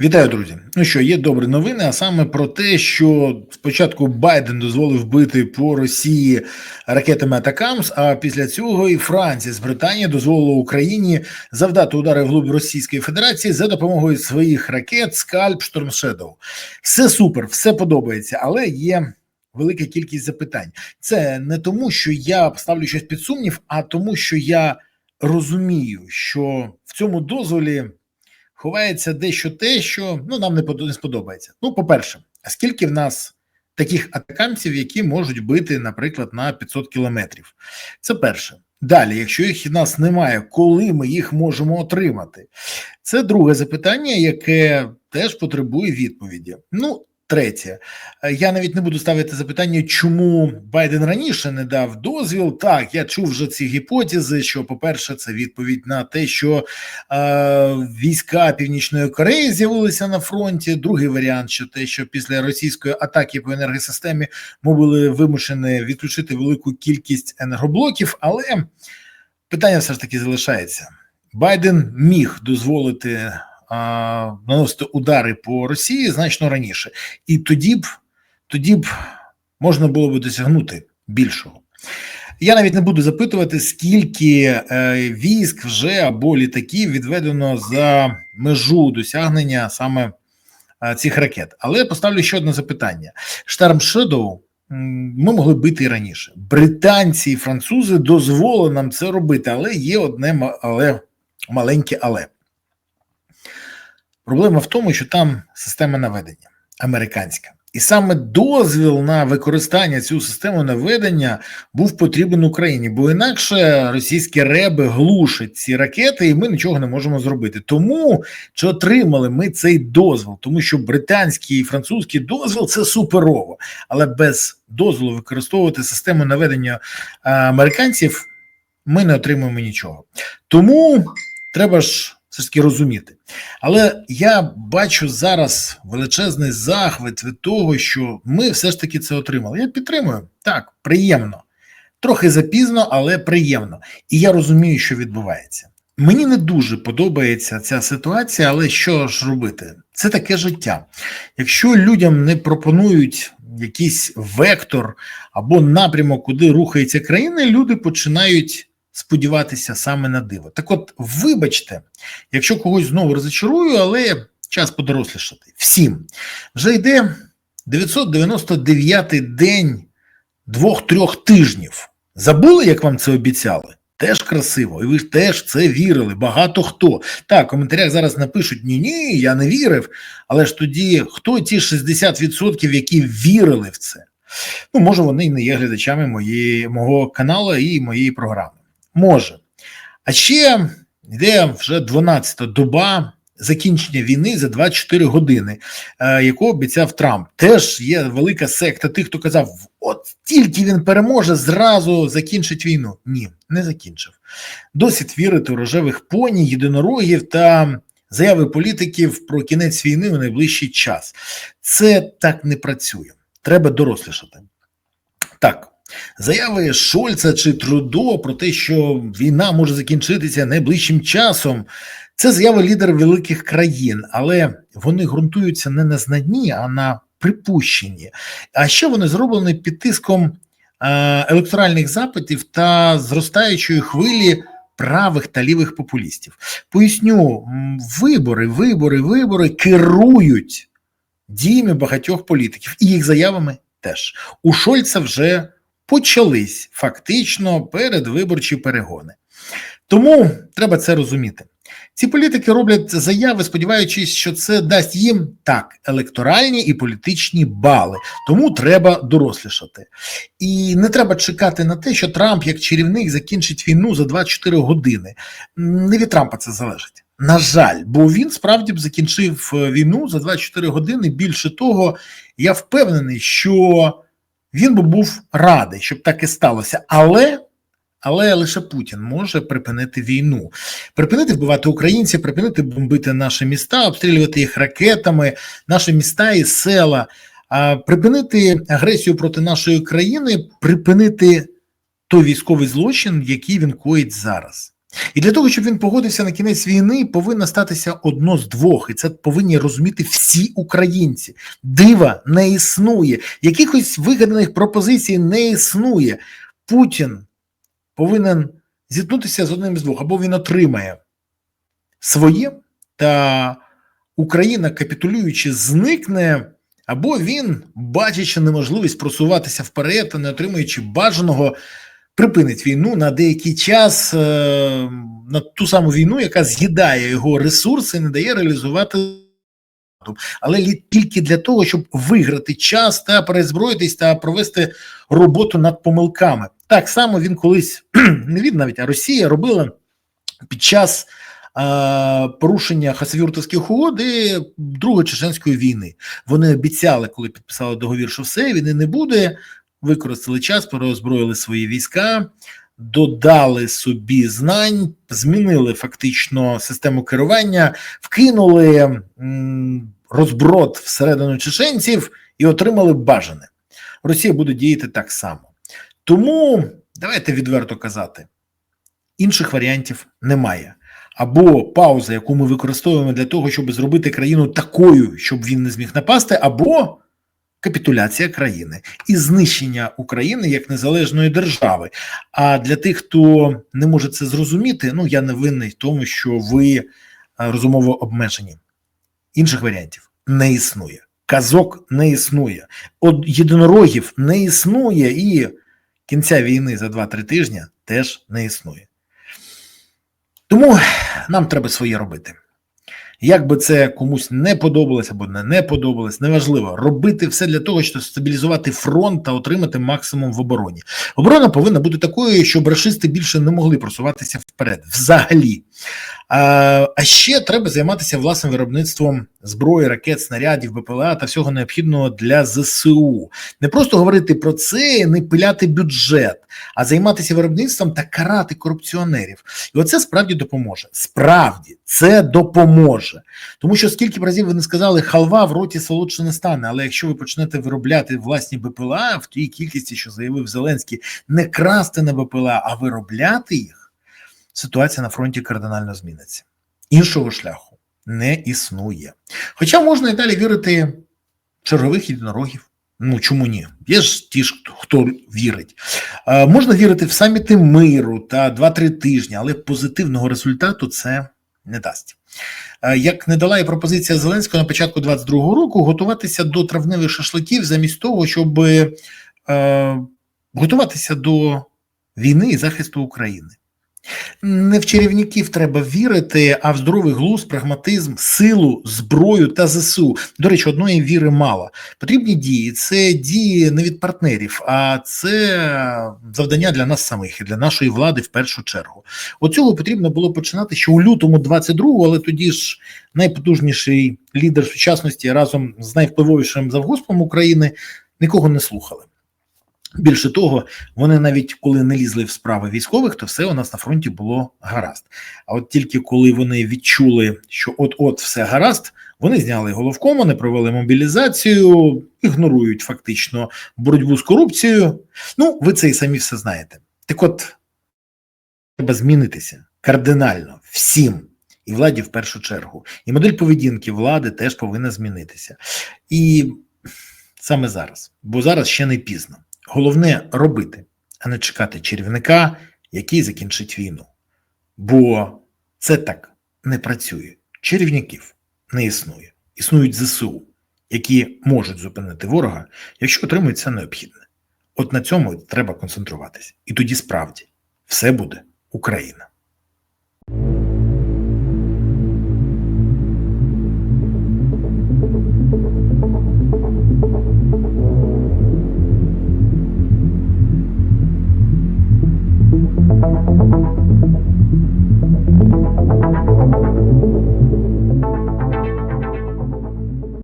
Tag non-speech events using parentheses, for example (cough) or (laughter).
Вітаю, друзі. Ну що, є добрі новини, а саме про те, що спочатку Байден дозволив бити по Росії ракетами Атакамс, а після цього і Франція з Британії дозволила Україні завдати удари вглуб Російської Федерації за допомогою своїх ракет Скальп Шторм Shadow. Все супер, все подобається, але є. Велика кількість запитань. Це не тому, що я ставлю щось під сумнів, а тому, що я розумію, що в цьому дозволі ховається дещо те, що ну нам не сподобається. Ну, по-перше, а скільки в нас таких атакамців, які можуть бити, наприклад, на 500 кілометрів? Це перше. Далі, якщо їх в нас немає, коли ми їх можемо отримати? Це друге запитання, яке теж потребує відповіді. Ну, третє, Е, я навіть не буду ставити запитання, чому Байден раніше не дав дозвіл. Так, я чув вже ці гіпотези. Що, по-перше, це відповідь на те, що е, війська Північної Кореї з'явилися на фронті. Другий варіант, що те, що після російської атаки по енергосистемі ми були вимушені відключити велику кількість енергоблоків, але питання все ж таки залишається. Байден міг дозволити наносити удари по Росії значно раніше, і тоді б тоді б можна було б досягнути більшого. Я навіть не буду запитувати, скільки е, військ вже або літаків відведено за межу досягнення саме е, цих ракет. Але я поставлю ще одне запитання: Штарм Shadow м, ми могли бити і раніше. Британці і французи дозволили нам це робити, але є одне але маленьке але. Проблема в тому, що там система наведення американська. І саме дозвіл на використання цю систему наведення був потрібен Україні, бо інакше російські реби глушать ці ракети, і ми нічого не можемо зробити. Тому чи отримали ми цей дозвіл, тому що британський і французький дозвіл це суперово, але без дозволу використовувати систему наведення американців ми не отримуємо нічого. Тому треба ж все ж таки розуміти. Але я бачу зараз величезний захват від того, що ми все ж таки це отримали. Я підтримую так, приємно, трохи запізно, але приємно. І я розумію, що відбувається. Мені не дуже подобається ця ситуація, але що ж робити? Це таке життя. Якщо людям не пропонують якийсь вектор або напрямок, куди рухається країна, люди починають сподіватися саме на диво. Так от, вибачте, якщо когось знову розчарую, але час подорослішати. Всім вже йде 999 день двох-трьох тижнів. Забули, як вам це обіцяли? Теж красиво, і ви ж теж це вірили. Багато хто. Так, в коментарях зараз напишуть: ні, ні, я не вірив. Але ж тоді хто ті 60%, які вірили в це? Ну, може, вони і не є глядачами моєї, мого каналу і моєї програми. Може. А ще йде вже 12-та доба закінчення війни за 24 години, е, яку обіцяв Трамп. Теж є велика секта тих, хто казав, от тільки він переможе, зразу закінчить війну. Ні, не закінчив. Досить вірити у рожевих поні, єдинорогів та заяви політиків про кінець війни у найближчий час. Це так не працює. Треба дорослішати. Так. Заяви Шольца чи Трудо про те, що війна може закінчитися найближчим часом, це заяви лідерів великих країн, але вони ґрунтуються не на знанні, а на припущенні. А ще вони зроблені під тиском е, електоральних запитів та зростаючої хвилі правих та лівих популістів. Поясню, вибори, вибори, вибори керують діями багатьох політиків і їх заявами теж. У Шольца вже почались фактично передвиборчі перегони. Тому треба це розуміти. Ці політики роблять заяви, сподіваючись, що це дасть їм так електоральні і політичні бали. Тому треба дорослішати. І не треба чекати на те, що Трамп, як чарівник, закінчить війну за 24 години. Не від Трампа це залежить. На жаль, бо він справді б закінчив е, війну за 24 години. Більше того, я впевнений, що він би був радий, щоб так і сталося. Але, але лише Путін може припинити війну, припинити вбивати українців, припинити бомбити наші міста, обстрілювати їх ракетами, наші міста і села, а припинити агресію проти нашої країни, припинити той військовий злочин, який він коїть зараз. І для того, щоб він погодився на кінець війни, повинно статися одно з двох, і це повинні розуміти всі українці. Дива не існує, якихось вигаданих пропозицій не існує. Путін повинен зіткнутися з одним з двох, або він отримає своє, та Україна, капітулюючи, зникне, або він, бачачи неможливість просуватися вперед, та не отримуючи бажаного, припинить війну на деякий час, е, на ту саму війну, яка з'їдає його ресурси, не дає реалізувати. Але тільки для того, щоб виграти час та перезброїтись та провести роботу над помилками. Так само він колись (clears throat) не він навіть, а Росія робила під час е, порушення хасавюртовських угод і Другої Чеченської війни. Вони обіцяли, коли підписали договір, що все війни не буде. Використали час, переозброїли свої війська, додали собі знань, змінили фактично систему керування, вкинули розброд всередину чеченців і отримали бажане. Росія буде діяти так само. Тому давайте відверто казати: інших варіантів немає. Або пауза, яку ми використовуємо для того, щоб зробити країну такою, щоб він не зміг напасти, або капітуляція країни і знищення України як незалежної держави. А для тих, хто не може це зрозуміти, ну я не винний в тому, що ви е, розумово обмежені. Інших варіантів не існує. Казок не існує, от єдинорогів не існує, і кінця війни за 2-3 тижні теж не існує. Тому нам треба своє робити. Як би це комусь не подобалось або не, не подобалось, неважливо робити все для того, щоб стабілізувати фронт та отримати максимум в обороні. Оборона повинна бути такою, щоб рашисти більше не могли просуватися вперед. Взагалі. А, а ще треба займатися власним виробництвом зброї, ракет, снарядів, БПЛА та всього необхідного для ЗСУ. Не просто говорити про це, не пиляти бюджет, а займатися виробництвом та карати корупціонерів. І оце справді допоможе. Справді це допоможе. Тому що скільки б разів ви не сказали, халва в роті солодше не стане. Але якщо ви почнете виробляти власні БПЛА в тій кількості, що заявив Зеленський, не красти на БПЛА, а виробляти їх, ситуація на фронті кардинально зміниться. Іншого шляху не існує. Хоча можна і далі вірити чергових єдинорогів. Ну чому ні? Є ж ті ж, хто вірить. Е, можна вірити в саміти миру та 2-3 тижні, але позитивного результату це не дасть. Е, Як не дала і пропозиція Зеленського на початку 22-го року готуватися до травневих шашликів замість того, щоб е, готуватися до війни і захисту України. Не в чарівників треба вірити, а в здоровий глузд, прагматизм, силу, зброю та ЗСУ. До речі, одної віри мало. Потрібні дії це дії не від партнерів, а це завдання для нас самих і для нашої влади в першу чергу. От цього потрібно було починати ще у лютому 22-го, але тоді ж найпотужніший лідер сучасності разом з найвпливовішим завгоспом України нікого не слухали. Більше того, вони навіть коли не лізли в справи військових, то все у нас на фронті було гаразд. А от тільки коли вони відчули, що от-от все гаразд, вони зняли головком, вони провели мобілізацію, ігнорують фактично боротьбу з корупцією. Ну, ви це і самі все знаєте. Так от треба змінитися кардинально всім. І владі в першу чергу. І модель поведінки влади теж повинна змінитися. І саме зараз, бо зараз ще не пізно. Головне робити, а не чекати чарівника, який закінчить війну. Бо це так не працює. Чарівників не існує. Існують ЗСУ, які можуть зупинити ворога, якщо отримують це необхідне. От на цьому треба концентруватися. І тоді справді все буде Україна.